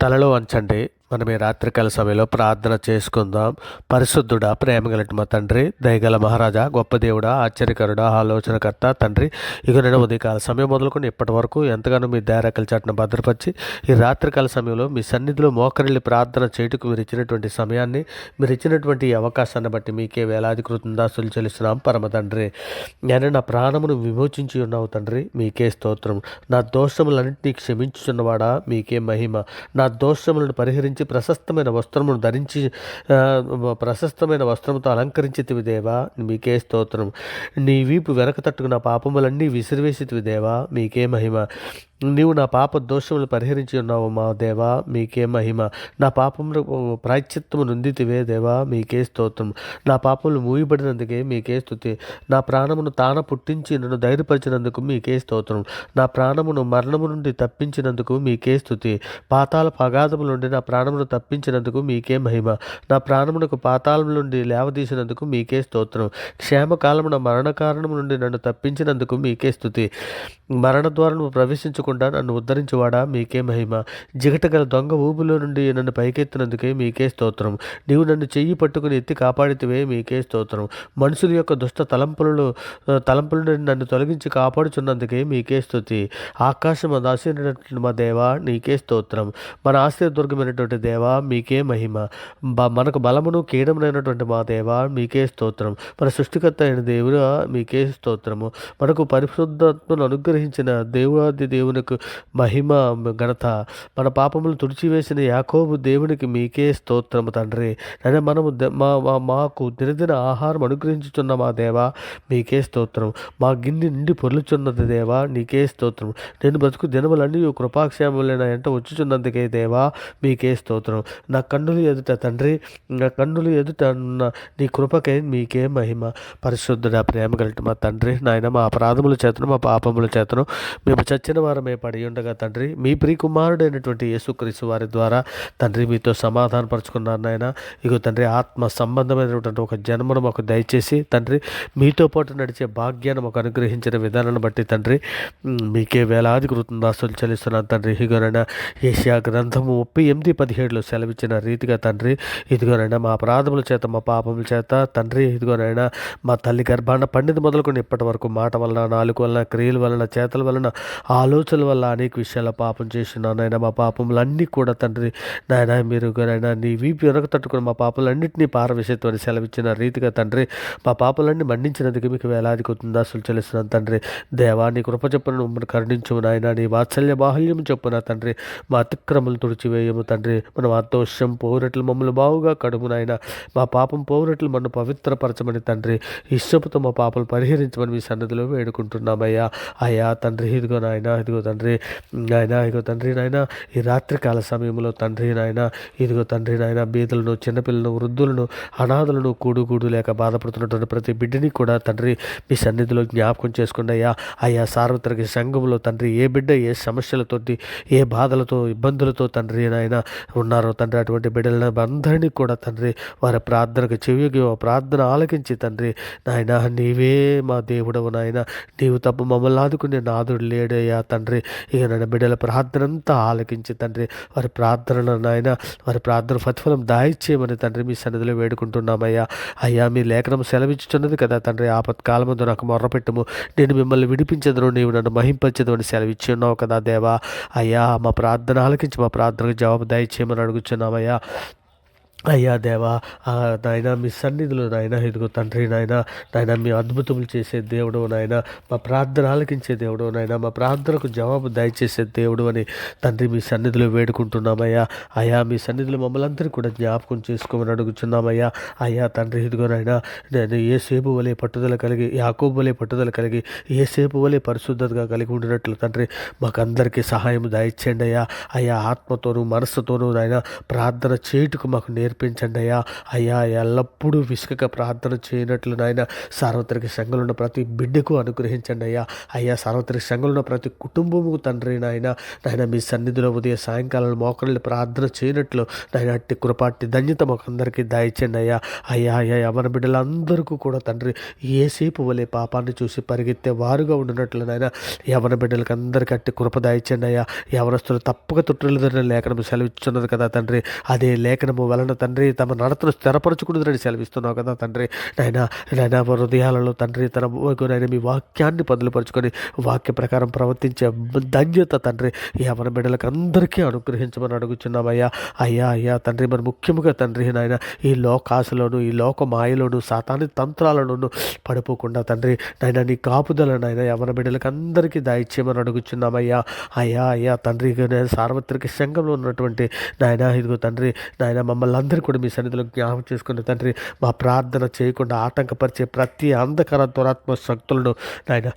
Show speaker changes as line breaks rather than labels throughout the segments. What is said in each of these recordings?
తలలో వంచండి. మనం ఈ రాత్రికాల సమయంలో ప్రార్థన చేసుకుందాం. పరిశుద్ధుడా ప్రేమగలటి మా తండ్రి దయగల మహారాజా గొప్ప దేవుడా ఆశ్చర్యకరుడా ఆలోచనకర్త తండ్రి. ఇక నేను ఉదయకాల సమయం మొదలుకొని ఇప్పటి వరకు ఎంతగానో మీ దయారకల చాటును భద్రపరిచి ఈ రాత్రికాల సమయంలో మీ సన్నిధిలో మోకరిల్లి ప్రార్థన చేయుటకు మీరు ఇచ్చినటువంటి సమయాన్ని మీరు ఇచ్చినటువంటి అవకాశాన్ని బట్టి మీకే వేలాది కృతందాసులు చెల్లిస్తున్నాం. పరమ తండ్రి నేను నా ప్రాణమును విమోచించి ఉన్నావు తండ్రి మీకే స్తోత్రం. నా దోషములన్నింటినీ క్షమించుచున్నవాడా మీకే మహిమ. నా దోషములను పరిహరించి ప్రశస్తమైన వస్త్రమును ధరించి ప్రశస్తమైన వస్త్రముతో అలంకరించితివి దేవా మీకే స్తోత్రం. నీ వీపు వెనక తట్టుకున్న పాపములన్నీ విసిరివేసితివి దేవా మీకే మహిమ. నీవు నా పాప దోషములు పరిహరించి ఉన్నావు మా దేవా మీకే మహిమ. నా పాపములు ప్రాయశ్చిత్తము నుందితివే దేవా మీకే స్తోత్రం. నా పాపములు మూయబడినందుకే మీకే స్థుతి నా ప్రాణమును తాన పుట్టించి నన్ను ధైర్యపరిచినందుకు మీకే స్తోత్రం. నా ప్రాణమును మరణము నుండి తప్పించినందుకు మీకే స్థుతి పాతాల పగాధము నుండి నా ప్రాణమును తప్పించినందుకు మీకే మహిమ. నా ప్రాణమునకు పాతాళం నుండి లేవదీసినందుకు మీకే స్తోత్రం. క్షేమకాలమున మరణ కారణము నుండి నన్ను తప్పించినందుకు మీకే స్థుతి మరణ ద్వారము ప్రవేశించకుండా నన్ను ఉద్ధరించువాడా? మీకే మహిమ. జిగటగల దొంగ ఊబులో నుండి నన్ను పైకెత్తినందుకే మీకే స్తోత్రం. నీవు నన్ను చెయ్యి పట్టుకుని ఎత్తి కాపాడితివే మీకే స్తోత్రం. మనుషుల యొక్క దుష్ట తలంపులను ఆ, తలంపుల నుండి నన్ను తొలగించి కాపాడుచున్నందుకే మీకే స్తుతి. ఆకాశం దాసినటువంటి మా దేవా నీకే స్తోత్రం. మన ఆశ్రయ దుర్గమైనటువంటి దేవా మీకే మహిమ. బ మనకు బలమును కీడమునైనటువంటి మా దేవా మీకే స్తోత్రం. మన సృష్టికర్త అయిన దేవుడు మీకే స్తోత్రము. మనకు పరిశుద్ధత్వను అనుగ్రహించిన దేవుడాది దేవుని దేవునికి మహిమ ఘనత. మన పాపములు తుడిచివేసిన యాకోబు దేవునికి మీకే స్తోత్రము తండ్రి. అయినా మనము మా మా- మాకు దినదిన ఆహారం అనుగ్రహించుచున్న మా దేవా మీకే స్తోత్రం మా గిన్నె నిండి పొర్లుచున్నది దేవా నీకే స్తోత్రం నేను బతుకు దినములన్నీ కృపాక్షేమములైన ఎంట వచ్చుచున్నందుకే దేవా మీకే స్తోత్రం నా కన్నులు ఎదుట తండ్రి నా కన్నులు ఎదుట నీ కృపకే మీకే మహిమ. పరిశుద్ధుడ ప్రేమ కలిగి మా తండ్రి నాయన మా అపరాధముల చేతను మా పాపముల చేతను మేము చచ్చిన వారం పడి ఉండగా తండ్రి మీ ప్రియ కుమారుడైనటువంటి యేసుక్రీస్తు వారి ద్వారా తండ్రి మీతో సమాధానపరుచుకున్నారు నాయన. ఇగో తండ్రి ఆత్మ సంబంధమైనటువంటి ఒక జన్మను మాకు దయచేసి తండ్రి మీతో పాటు నడిచే భాగ్యాన్ని మాకు అనుగ్రహించిన విధానాన్ని బట్టి తండ్రి మీకే వేలాది కృతందాస్తులు చెల్లిస్తున్నాను తండ్రి. ఇదిగోనైనా ఏషియా గ్రంథము ముప్పై ఎనిమిది పదిహేడులో సెలవిచ్చిన రీతిగా తండ్రి ఇదిగోనైనా మా అపరాధముల చేత మా పాపముల చేత తండ్రి ఇదిగోనైనా మా తల్లి గర్భాన పండిత మొదలుకొని ఇప్పటి వరకు మాట వలన నాలుగు వలన క్రియల వలన చేతల వలన ఆలోచన ఆలోచనల వల్ల అనేక విషయాల పాపం చేసినాను నాయన మా పాపములన్నీ కూడా తండ్రి నాయన మీరు నాయన నీ వీపు వెనక తట్టుకుని మా పాపలన్నింటినీ పారవేసేత్వని సెలవిచ్చిన రీతిగా తండ్రి మా పాపలన్నీ మన్నించినందుకు మీకు వేలాది కొద్దిందా అసలు చెల్లిస్తున్నాను తండ్రి. దేవా నీ కృప చెప్పును మమ్మల్ని కరుణించము నాయన నీ వాత్సల్య బాహుల్యం చెప్పున తండ్రి మా అతిక్రమలు తుడిచివేయము తండ్రి. మన ఆదోషం పౌరట్లు మమ్మల్ని బావుగా కడుము నాయన మా పాపం పౌరట్లు మనం పవిత్రపరచమని తండ్రి. ఇష్టపుతో మా పాపలు పరిహరించమని మీ సన్నిధిలో వేడుకుంటున్నామయ్యా. అయ్యా తండ్రి ఇదిగో నాయన ఇదిగో తండ్రి నాయన ఇదిగో తండ్రి నాయన ఈ రాత్రికాల సమయంలో తండ్రి నాయన ఇదిగో తండ్రి నాయన బీదలను చిన్నపిల్లలను వృద్ధులను అనాథలను కూడు కూడు లేక బాధపడుతున్నటువంటి ప్రతి బిడ్డని కూడా తండ్రి మీ సన్నిధిలో జ్ఞాపకం చేసుకుని అయ్యా అయ్యా సార్వత్రిక సంఘంలో తండ్రి ఏ బిడ్డ ఏ సమస్యలతోటి ఏ బాధలతో ఇబ్బందులతో తండ్రి నాయన ఉన్నారో తండ్రి అటువంటి బిడ్డలను అందరినీ కూడా తండ్రి వారి ప్రార్థనకు చెవికి ప్రార్థన ఆలకించి తండ్రి నాయన నీవే మా దేవుడవు నాయన నీవు తప్ప మమ్మల్ని ఆదుకునే నాదుడు లేడయ్యా తండ్రి. ఇక నన్ను బిడ్డల ప్రార్థన అంతా ఆలకించి తండ్రి వారి ప్రార్థనలు నాయన వారి ప్రార్థన ప్రతిఫలం దాయిచ్చేయమని తండ్రి మీ సన్నిధిలో వేడుకుంటున్నామయ్యా. అయ్యా మీ లేఖనం సెలవిచ్చుచున్నది కదా తండ్రి ఆపత్కాలముందు నాకు మొర్రపెట్టుము. నేను మిమ్మల్ని విడిపించదును నీవు నన్ను మహింపచ్చదు అని సెలవిచ్చి ఉన్నావు కదా దేవా. అయ్యా మా ప్రార్థన ఆలకించి మా ప్రార్థనకు జవాబు దయచేయమని అడుగుచున్నామయ్యా. అయ్యా దేవా నాయన మీ సన్నిధిలో నాయన ఇదిగో తండ్రి నాయన నాయన మీ అద్భుతములు చేసే దేవుడు నాయన మా ప్రార్థన ఆలకించే దేవుడు నాయన మా ప్రార్థనకు జవాబు దయచేసే దేవుడు అని తండ్రి మీ సన్నిధిలో వేడుకుంటున్నామయ్యా. అయ్యా మీ సన్నిధిలో మమ్మల్ని అందరినీ కూడా జ్ఞాపకం చేసుకోమని అడుగుతున్నామయ్యా అయ్యా తండ్రి ఇదిగో నాయన నేను ఏ సేపు వలె పట్టుదల కలిగి యాకోబు వలె పట్టుదల కలిగి ఏ సేపు వలె పరిశుద్ధతగా కలిగి ఉండినట్లు తండ్రి మాకందరికీ సహాయం దయచేయండి అయ్యా. అయ్యా ఆత్మతోనూ మనస్సుతోనూ నాయన ప్రార్థన చేయుటకు మాకు నేర్పు నడిపించండి అయ్యా. అయ్యా ఎల్లప్పుడూ విసుకక ప్రార్థన చేయనట్లు నాయన సార్వత్రిక సంఘంలో ఉన్న ప్రతి బిడ్డకు అనుగ్రహించండి అయ్యా. అయ్యా సార్వత్రిక సంఘంలో ఉన్న ప్రతి కుటుంబము తండ్రి నాయన నాయన మీ సన్నిధిలో ఉదయ సాయంకాలం మోకరిల్లి ప్రార్థన చేయనట్లు నాయన అట్టి కృపాట్టి ధన్యత మాకందరికీ అయ్యా. అయ్యా అయ్యా యవన బిడ్డలందరికీ కూడా తండ్రి ఏసేపు వలె పాపాన్ని చూసి పరిగెత్తే వారుగా ఉండినట్లు నాయన యవన బిడ్డలకు అందరికీ అట్టి కృప దాయించండి అయ్యా. యవనస్తులు తప్పక తుట్టలు లేఖనము సెలవిచ్చున్నది కదా తండ్రి. అదే లేఖనము వలన తండ్రి తమ నడతను స్థిరపరచుకున్నదని సెలవిస్తున్నావు కదా తండ్రి. నాయన నాయన హృదయాలలో తండ్రి తన నాయన మీ వాక్యాన్ని పదులుపరుచుకొని వాక్య ప్రకారం ప్రవర్తించే ధన్యత తండ్రి యవన బిడ్డలకు అందరికీ అనుగ్రహించమని అడుగుచున్నామయ్యా అయ్యా. అయ్యా తండ్రి మరి ముఖ్యంగా తండ్రి నాయన ఈ లోకాశలోను ఈ లోక మాయలోను సాతాని తంత్రాలలోను పడిపోకుండా తండ్రి నాయన నీ కాపుదల నాయన యవన బిడ్డలకు అందరికీ దాయిచ్చేయమని అడుగుచున్నామయ్యా అయ్యా. అయ్యా తండ్రి నేను సార్వత్రిక సంఘంలో ఉన్నటువంటి నాయన ఇదిగో తండ్రి నాయన మమ్మల్ని అందరూ కూడా మీ సన్నిధిలో జ్ఞాపం చేసుకున్న తండ్రి మా ప్రార్థన చేయకుండా ఆటంకపరిచే ప్రతి అంధకార దురాత్మ శక్తులను నాయన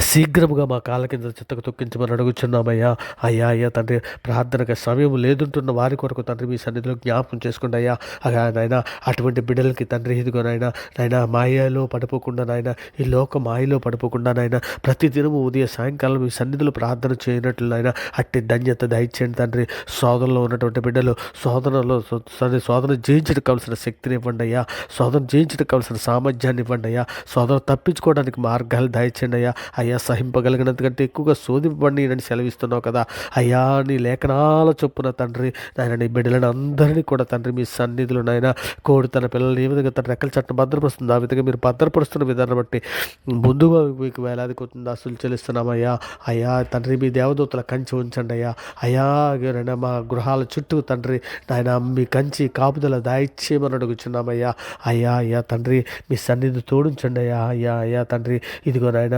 శీఘ్రముగా మా కాళ్ళ కింద చిత్తకు తొక్కించమని అడుగుచున్నామయ్యా. అయ్యా అయ్యా తండ్రి ప్రార్థనకు సమయం లేదుంటున్న వారి కొరకు తండ్రి మీ సన్నిధిలో జ్ఞాపకం చేసుకోండి అయ్యా అగా నాయన అటువంటి బిడ్డలకి తండ్రి ఇదిగో నాయన నాయన మాయలో పడిపోకుండా నాయన ఈ లోక మాయలో పడిపోకుండా నాయన ప్రతి దినము సాయంకాలం మీ సన్నిధిలో ప్రార్థన చేయనట్లు నాయన అట్టి ధన్యత దయచేయండి తండ్రి. శోధనలో ఉన్నటువంటి బిడ్డలు శోధనలో సరే శోధన జయించడం కావాల్సిన శక్తిని ఇవ్వండి అయ్యా. శోధన జయించడం కావాల్సిన సామర్థ్యాన్ని ఇవ్వండి అయ్యా. శోధన తప్పించుకోవడానికి మార్గాలు దయచేయండి అయ్యా అయ్యా సహింపగలిగినంతకంటే ఎక్కువగా శోధింపండి నన్ను సెలవిస్తున్నావు కదా. అయ్యా నీ లేఖనాల చొప్పున తండ్రి నాయన నీ బిడ్డలను అందరినీ కూడా తండ్రి మీ సన్నిధిలో నాయన కోడి తన పిల్లల్ని ఏ విధంగా తన రెక్కల చట్టం భద్రపరుస్తుంది ఆ విధంగా మీరు భద్రపరుస్తున్న విధానం బట్టి ముందుగా మీకు వేలాది కొత్తుంది అసలు చెల్లిస్తున్నామయ్యా అయ్యా. తండ్రి మీ దేవదూతల కంచి ఉంచండి అయ్యా. అయ్యా నాయన మా గృహాల చుట్టూ తండ్రి నాయన మీ కంచి కాపుదల దాయిచ్చేయమని అడుగుచున్నామయ్యా అయ్యా. అయ్యా తండ్రి మీ సన్నిధి తోడించండి అయ్యా. అయ్యా అయ్యా తండ్రి ఇదిగో నాయన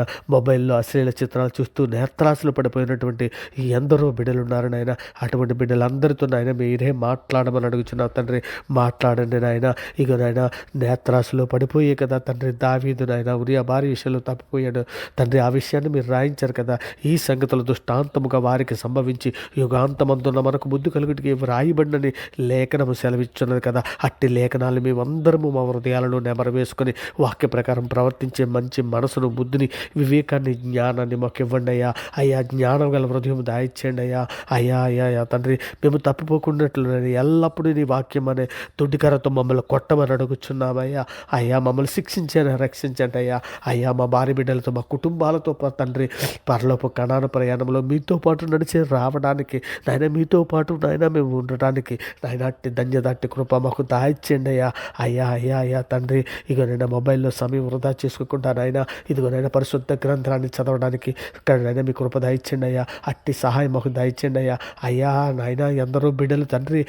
మొబైల్లో అశ్లీల చిత్రాలు చూస్తూ నేత్రాసులు పడిపోయినటువంటి ఎందరో బిడ్డలు ఉన్నారు నాయన. అటువంటి బిడ్డలందరితో నాయన మీరే మాట్లాడమని అడుగుచున్నా తండ్రి. మాట్లాడండి నాయన. ఇక నాయన నేత్రాసులో పడిపోయే కదా తండ్రి దావీదు నాయన. ఉరియా భార్య విషయంలో తప్పిపోయాడు. తండ్రి ఆ విషయాన్ని మీరు రాయించారు కదా. ఈ సంగతులు దృష్టాంతముగా వారికి సంభవించి యుగాంతమందున్న మనకు బుద్ధి కలుగుటికి వ్రాయబడినని లేఖనము సెలవిస్తున్నది కదా. అట్టి లేఖనాలు మేమందరము మా హృదయాలను నెమరవేసుకొని వాక్య ప్రకారం ప్రవర్తించే మంచి మనసును బుద్ధిని వివేకాన్ని జ్ఞానాన్ని మాకు ఇవ్వండి అయ్యా. అయ్యా జ్ఞానం గల హృదయం దాయిచ్చేయండి అయ్యా. అయ్యా అయ్యా అయ్యా. తండ్రి మేము తప్పిపోకున్నట్లు ఎల్లప్పుడూ నీ వాక్యం అనే తుడికరతో మమ్మల్ని కొట్టమని అడుగుచున్నామయ్యా అయ్యా. మమ్మల్ని శిక్షించని రక్షించండి అయ్యా. అయ్యా మా భార్య బిడ్డలతో మా కుటుంబాలతో తండ్రి పరలోపు కణాన ప్రయాణంలో మీతో పాటు నడిచి రావడానికి నాయన మీతో పాటు నాయన మేము ఉండటానికి నాయన అట్టి ధన్యత కృప మాకు దాయిచ్చేయండి అయ్యా. అయ్యా అయ్యా అయ్యా తండ్రి. ఇక నేను మొబైల్లో సమయం వృధా చేసుకోకుండా నాయన ఇదిగో నైనా పరిశుద్ధ పత్రాన్ని చదవడానికి ఇక్కడ నైనా మీ కృప దయచండి అయ్యా. అట్టి సహాయం మాకు దయచండి అయ్యా. అయ్యా నాయన ఎందరో బిడ్డలు తండ్రి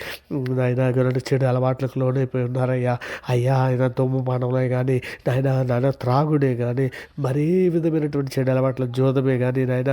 నాయన గొర్రెలు చెడు అలవాట్లకు లోనైపోయి ఉన్నారయ్యా. అయ్యా ఆయన దుమ్మపానంలో కానీ నాయన నాయన త్రాగుడే కానీ మరీ విధమైనటువంటి చెడు అలవాట్ల జోదమే కానీ నాయన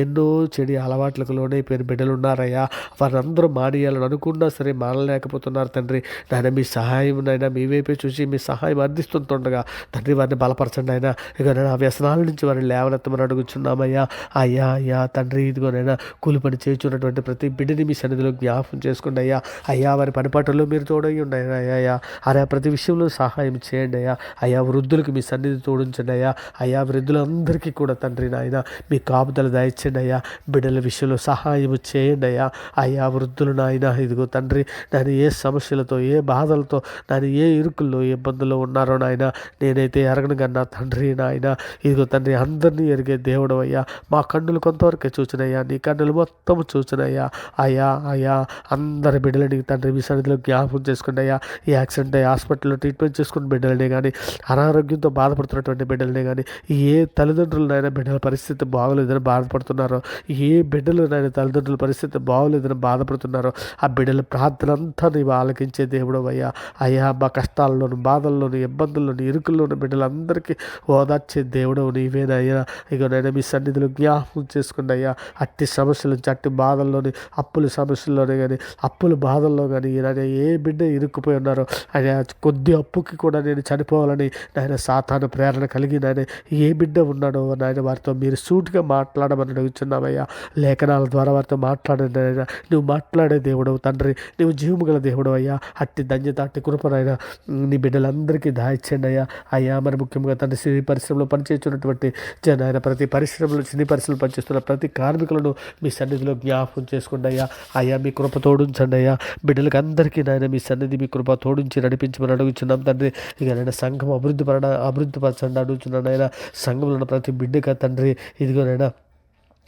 ఎన్నో చెడు అలవాట్లకు లోనైపోయిన బిడ్డలు ఉన్నారయ్యా. వారందరూ మానేయాలని అనుకున్నా సరే మానలేకపోతున్నారు తండ్రి. నాయన మీ సహాయం నాయన మీ వైపే చూసి మీ సహాయం అందిస్తుంటుండగా తండ్రి వారిని బలపరచండి ఆయన ఇక నేను ఆ వ్యసనాల నుంచి వారిని లేవనెత్తమని అడుగుచున్నామయ్యా. అయ్యా అయ్యా తండ్రి ఇదిగోనైనా కూలి పని చేయుచున్నటువంటి ప్రతి బిడ్డని మీ సన్నిధిలో జ్ఞాపం చేసుకోండి అయ్యా. అయ్యా వారి పనిపాటల్లో మీరు తోడై ఉండి అయ్యా అరే ప్రతి విషయంలో సహాయం చేయండి అయ్యా. అయ్యా వృద్ధులకు మీ సన్నిధి తోడించండి అయ్యా. అయ్యా వృద్ధులందరికీ కూడా తండ్రి నాయన మీ కాపుదలు దయచండి అయ్యా. బిడ్డల విషయంలో సహాయం చేయండి అయ్యా. అయ్యా వృద్ధులు నాయన ఇదిగో తండ్రి నేను ఏ సమస్యలతో ఏ బాధలతో నేను ఏ ఇరుకుల్లో ఏ ఇబ్బందుల్లో ఉన్నారో నాయన నేనైతే ఎరగను కన్నా తండ్రి నాయన ఇదిగో తండ్రి అందరినీ ఎరిగే దేవుడు అయ్యా మా కన్నులు కొంతవరకే చూచినయ్యా. నీ కన్నులు మొత్తం చూచినయ్యా. అయ్యా అయ్యా అందరి బిడ్డలని తండ్రి మీ సన్నిధిలో జ్ఞాపకం చేసుకోండి అయ్యా ఈ యాక్సిడెంట్ అయ్యి హాస్పిటల్లో ట్రీట్మెంట్ చేసుకున్న బిడ్డలనే కానీ అనారోగ్యంతో బాధపడుతున్నటువంటి బిడ్డలనే కానీ ఏ తల్లిదండ్రులనైనా బిడ్డల పరిస్థితి బాగోలేదని బాధపడుతున్నారో ఏ బిడ్డలనైనా తల్లిదండ్రుల పరిస్థితి బాగోలేదని బాధపడుతున్నారో ఆ బిడ్డల ప్రార్థన అంతా నీవు ఆలకించే దేవుడు అయ్యా అయ్యా మా కష్టాల్లోను బాధల్లోను ఇబ్బందుల్లోను ఇరుకుల్లోను బిడ్డలందరికీ ఓదార్చే దేవుడు నీవేనయ్యా. ఇక నేను మీ సన్నిధిలో జ్ఞాపకం చేసుకోండి అయ్యా. అట్టి సమస్యల నుంచి అట్టి బాధల్లోని అప్పుల సమస్యల్లోనే కానీ అప్పుల బాధల్లో కానీ నాయన ఏ బిడ్డ ఇరుక్కుపోయి ఉన్నారో ఆయన కొద్ది అప్పుకి కూడా నేను చనిపోవాలని నాయన సాతాన ప్రేరణ కలిగి నాయన ఏ బిడ్డ ఉన్నాడో నాయన వారితో మీరు సూటిగా మాట్లాడమని అడుగుతున్నామయ్యా లేఖనాల ద్వారా వారితో మాట్లాడండి నాయన. నువ్వు మాట్లాడే దేవుడు తండ్రి. నువ్వు జీవము గల దేవుడు అయ్యా. అట్టి ధన్యత అట్టి కృపనైనా నీ బిడ్డలందరికీ దాయిచ్చండి అయ్యా. అయ్యా మరి ముఖ్యంగా తండ్రి సినీ పరిశ్రమలో పనిచేస్తున్నటువంటి జన ఆయన. ప్రతి పరిశ్రమలో చిన్ని పరిశ్రమలు పనిచేస్తున్న ప్రతి కార్మికులను మీ సన్నిధిలో జ్ఞాపకం చేసుకోండి అయ్యా. అయ్యా మీ కృప తోడుంచండి అయ్యా. బిడ్డలకు అందరికీ నాయన మీ సన్నిధి మీ కృప తోడించి నడిపించమని అడుగుచున్నాం తండ్రి. ఇక నేను సంఘం అభివృద్ధి పడ అభివృద్ధి పరచండి అడుగుతున్నాను ఆయన సంఘంలో ఉన్న ప్రతి బిడ్డగా తండ్రి. ఇదిగో నైనా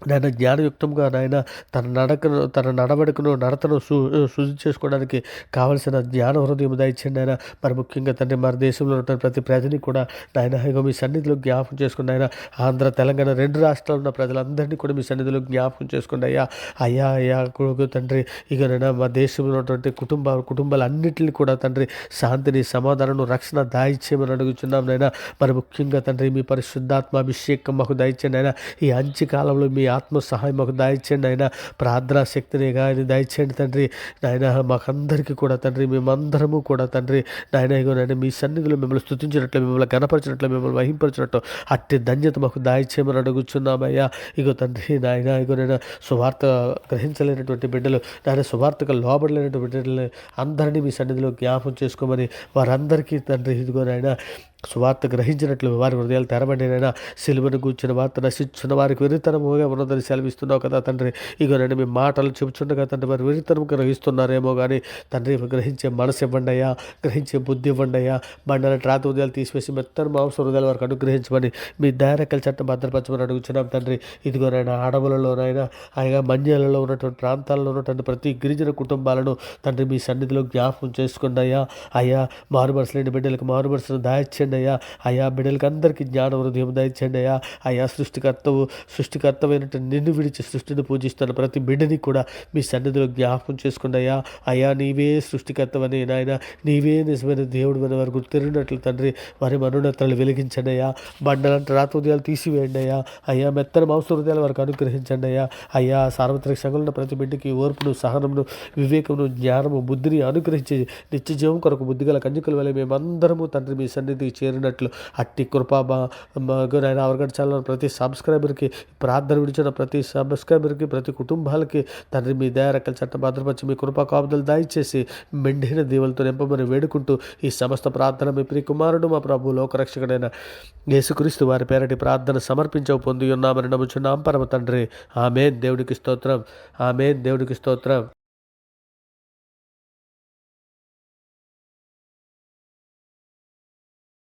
నాయన జ్ఞానయుక్తంగా నాయన తన నడకను తన నడవడికను నడతను సు శుద్ధి చేసుకోవడానికి కావలసిన జ్ఞాన హృదయం దయచండి ఆయన మరి ముఖ్యంగా తండ్రి మన దేశంలో ఉన్న ప్రతి ప్రజని కూడా నాయన ఇక మీ సన్నిధిలో జ్ఞాపకం చేసుకుని ఆయన ఆంధ్ర తెలంగాణ రెండు రాష్ట్రాల్లో ఉన్న ప్రజలందరినీ కూడా మీ సన్నిధిలో జ్ఞాపకం చేసుకోండి అయ్యా. అయ్యా అయ్యా కొడుకు తండ్రి ఇక నేను మా దేశంలో ఉన్నటువంటి కుటుంబ కుటుంబాలన్నింటినీ కూడా తండ్రి శాంతిని సమాధానం రక్షణ దాయిచ్చేయమని అడుగుతున్నాం నాయన. మరి ముఖ్యంగా తండ్రి మీ పరిశుద్ధాత్మ అభిషేకం మాకు దయచండి ఆయన ఈ అంచి కాలంలో మీ ఆత్మ సహాయం మాకు దయచేయండి. ఆయన ప్రార్థనా శక్తిని కానీ దయచేయండి తండ్రి. నాయన మాకందరికీ కూడా తండ్రి మేమందరము కూడా తండ్రి. నాయన ఇగో నాయన మీ సన్నిధిలో మిమ్మల్ని స్థుతించినట్లు మిమ్మల్ని గణపరిచినట్లు మిమ్మల్ని వహింపరిచినట్టు అట్టి ధన్యత మాకు దాయిచ్చేయమని అడుగుచున్నామయ్యా. ఇగో తండ్రి నాయన ఇగో నేను సువార్త గ్రహించలేనటువంటి బిడ్డలు నాయన సువార్తకు లోబడలేనటువంటి బిడ్డలు అందరినీ మీ సన్నిధిలో జ్ఞాపం చేసుకోమని వారందరికీ తండ్రి ఇదిగో నాయన సువార్త గ్రహించినట్లు వారి హృదయాలు తెరబడినైనా సిలువను కూర్చున్న వార్త నశించిన వారికి విరితనముగా ఉన్నదని సెలవిస్తున్నావు కదా తండ్రి. ఇగో నేను మీ మాటలు చెబుతుండగా తండ్రి వారు విరితనం గ్రహిస్తున్నారేమో కానీ తండ్రి గ్రహించే మనసు ఇవ్వండి అయ్యా గ్రహించే బుద్ధి ఇవ్వండి అయ్యా. బండల రాత హృదయాలు తీసివేసి మెత్తని మాంస హృదయాల వరకు అనుగ్రహించమని మీ డైరెక్కల చట్టం భద్రపరచమని అడుగుతున్నాం తండ్రి. ఇదిగోనైనా అడవులలోనైనా ఆయన మన్యాలలో ఉన్నటువంటి ప్రాంతాల్లో ఉన్నటువంటి ప్రతి గిరిజన కుటుంబాలను తండ్రి మీ సన్నిధిలో జ్ఞాపకం చేసుకుండా అయ్యా. అయ్యా మారుమనసు లేని బిడ్డలకు మారుమనసును దాయచ్చండి అయ్యా అయా బిడ్డలకి అందరికీ జ్ఞాన హృదయం దయచేయండి అయ్యా అయ్యా సృష్టికర్తవు సృష్టికర్తమైనటువంటి నిన్ను విడిచి సృష్టిని పూజిస్తున్న ప్రతి బిడ్డని కూడా మీ సన్నిధిలో జ్ఞాపకం చేసుకోండి అయ్యా అయా నీవే సృష్టికర్తవని నాయన. నీవే నిజమైన దేవుడు మన వారు తిరిగినట్లు తండ్రి వారి మనోన్నతలు వెలిగించండి అయ్యా బండలంటే రాత హృదయాలు తీసివేయండి అయ్యా అయ్యా మెత్తన మాంస హృదయాలు వారికి అనుగ్రహించండి అయ్యా అయ్యా సార్వత్రిక సంఘంలో ప్రతి బిడ్డకి ఓర్పును సహనమును వివేకమును జ్ఞానము బుద్ధిని అనుగ్రహించి నిత్య జీవం కొరకు బుద్ధిగల కంజుకల వల్ల మేమందరము తండ్రి మీ సన్నిధి చేరినట్లు అట్టి కృపా నాయన అవరగడ ఛానల్ ప్రతి సబ్స్క్రైబర్కి ప్రార్థన విడిచిన ప్రతి సబ్స్క్రైబర్కి ప్రతి కుటుంబాలకి తండ్రి మీ దయారెక్కల చట్టం భద్రపరిచి మీ కృపా కాపుదలు దయచేసి మెండైన దీవులతో నింపమని వేడుకుంటూ ఈ సమస్త ప్రార్థన మీ ప్రియ కుమారుడు మా ప్రభు లోకరక్షకుడైన యేసుక్రీస్తు వారి పేరటి ప్రార్థన సమర్పించవు పొంది ఉన్నామని నమ్ముచున్నాం. పరమ తండ్రి ఆమెన్. దేవుడికి స్తోత్రం. ఆమెన్. దేవుడికి స్తోత్రం.